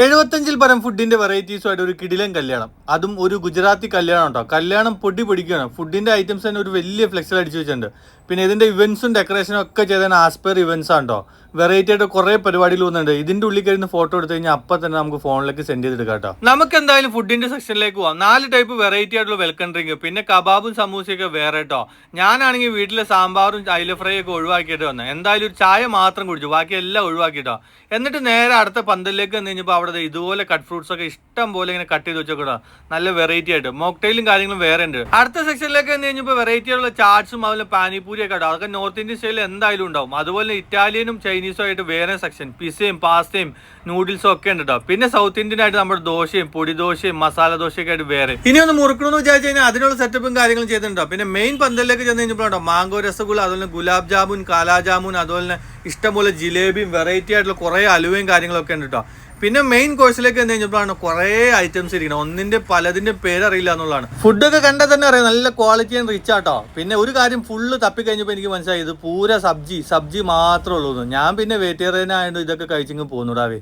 എഴുപത്തഞ്ചിൽ പരം ഫുഡിന്റെ വെറൈറ്റീസുമായിട്ട് ഒരു കിടിലൻ കല്യാണം. അതും ഒരു ഗുജറാത്തി കല്യാണം കേട്ടോ കല്യാണം പൊടി പൊടിക്കുകയാണ് ഫുഡിന്റെ ഐറ്റംസ് തന്നെ ഒരു വലിയ ഫ്ലെക്സിൽ അടിച്ചു വെച്ചിട്ടുണ്ട്. പിന്നെ ഇതിന്റെ ഇവന്റ്സും ഡെക്കറേഷനും ഒക്കെ ചെയ്ത ആസ്പെയർ ഇവന്റ്സ് ആണ് കേട്ടോ വെറൈറ്റി ആയിട്ട് കുറെ പരിപാടികൾ വന്നിട്ടുണ്ട്. ഇതിന്റെ ഉള്ളിൽ കഴിഞ്ഞ് ഫോട്ടോ എടുത്തു കഴിഞ്ഞാൽ അപ്പം തന്നെ നമുക്ക് ഫോണിലേക്ക് സെൻഡ് ചെയ്തെടുക്കാം കേട്ടോ നമുക്ക് എന്തായാലും ഫുഡിന്റെ സെക്ഷനിലേക്ക് പോവാം. നാല് ടൈപ്പ് വെറൈറ്റി ആയിട്ടുള്ള വെൽക്കം ഡ്രിങ്ക് പിന്നെ കബാബും സമൂസയൊക്കെ വേറെ കേട്ടോ ഞാനാണെങ്കിൽ വീട്ടിലെ സാമ്പാറും അയില ഫ്രൈ ഒക്കെ ഒഴിവാക്കിയിട്ട് വന്നത് എന്തായാലും ഒരു ചായ മാത്രം കുടിച്ചു. ബാക്കി എല്ലാം ഒഴിവാക്കിട്ടോ എന്നിട്ട് നേരെ അടുത്ത പന്തലിലേക്ക് കഴിഞ്ഞപ്പോൾ അവിടെ ഇതുപോലെ കട്ട് ഫ്രൂട്ട്സ് ഒക്കെ ഇഷ്ടം പോലെ ഇങ്ങനെ കട്ട് ചെയ്ത് വെച്ചാൽ നല്ല വെറൈറ്റി ആയിട്ട്. മോക്ടെയിലും കാര്യങ്ങളും വേറെ ഉണ്ട്. അടുത്ത സെക്ഷനിലേക്ക് എന്ന് കഴിഞ്ഞപ്പോൾ വെറൈറ്റി ആയിട്ടുള്ള ചാർട്സും അതുപോലെ പാനിപൂരി ഒക്കെ ഉണ്ടാവും അതൊക്കെ നോർത്ത് ഇന്ത്യൻ സ്റ്റൈലിൽ എന്തായാലും ഉണ്ടാവും. അതുപോലെ ഇറ്റാലിയനും ചൈനീസും ആയിട്ട് വേറെ സെക്ഷൻ പിസയും പാസ്തയും നൂഡിൽസും ഒക്കെ ഉണ്ട് കേട്ടോ പിന്നെ സൗത്ത് ഇന്ത്യൻ ആയിട്ട് നമ്മുടെ ദോശയും പൊടി ദോശയും മസാല ദോശയൊക്കെ ആയിട്ട് വേറെ. ഇനി ഒന്ന് മുറുക്കണമെന്ന് വിചാരിച്ചു കഴിഞ്ഞാൽ അതിനുള്ള സെറ്റപ്പും കാര്യങ്ങളും ചെയ്തിട്ടുണ്ടോ? പിന്നെ മെയിൻ പന്തലിലേക്ക് ചെന്ന് കഴിഞ്ഞപ്പോഴാണ് മാംഗോ രസഗുള അതുപോലെ ഗുലാബ് ജാമുൻ കാലാ ജാമുൻ അതുപോലെ ഇഷ്ടംപോലെ ജിലേബിയും വെറൈറ്റി ആയിട്ടുള്ള കുറേ അലുവയും കാര്യങ്ങളൊക്കെ ഉണ്ട് കേട്ടോ പിന്നെ മെയിൻ കോഴ്സിലേക്ക് എന്ന് കഴിഞ്ഞപ്പോഴാണ് കുറേ ഐറ്റംസ് ഇരിക്കുന്നത്. ഒന്നിന്റെ പലതിന്റെ പേരറിയില്ല എന്നുള്ളതാണ്. ഫുഡൊക്കെ കണ്ടാൽ തന്നെ അറിയാം. നല്ല ക്വാളിറ്റി ആൻഡ് റിച്ച് ആട്ടോ. പിന്നെ ഒരു കാര്യം ഫുള്ള് തപ്പി കഴിഞ്ഞപ്പോൾ എനിക്ക് മനസ്സിലായി. ഇത് പൂര സബ്ജി. സബ്ജി മാത്രമേ ഉള്ളൂ. ഞാൻ പിന്നെ വെജിറ്റേറിയൻ ആയതുകൊണ്ട് ഇതൊക്കെ കഴിച്ചെങ്കിൽ പോകുന്നുടാവേ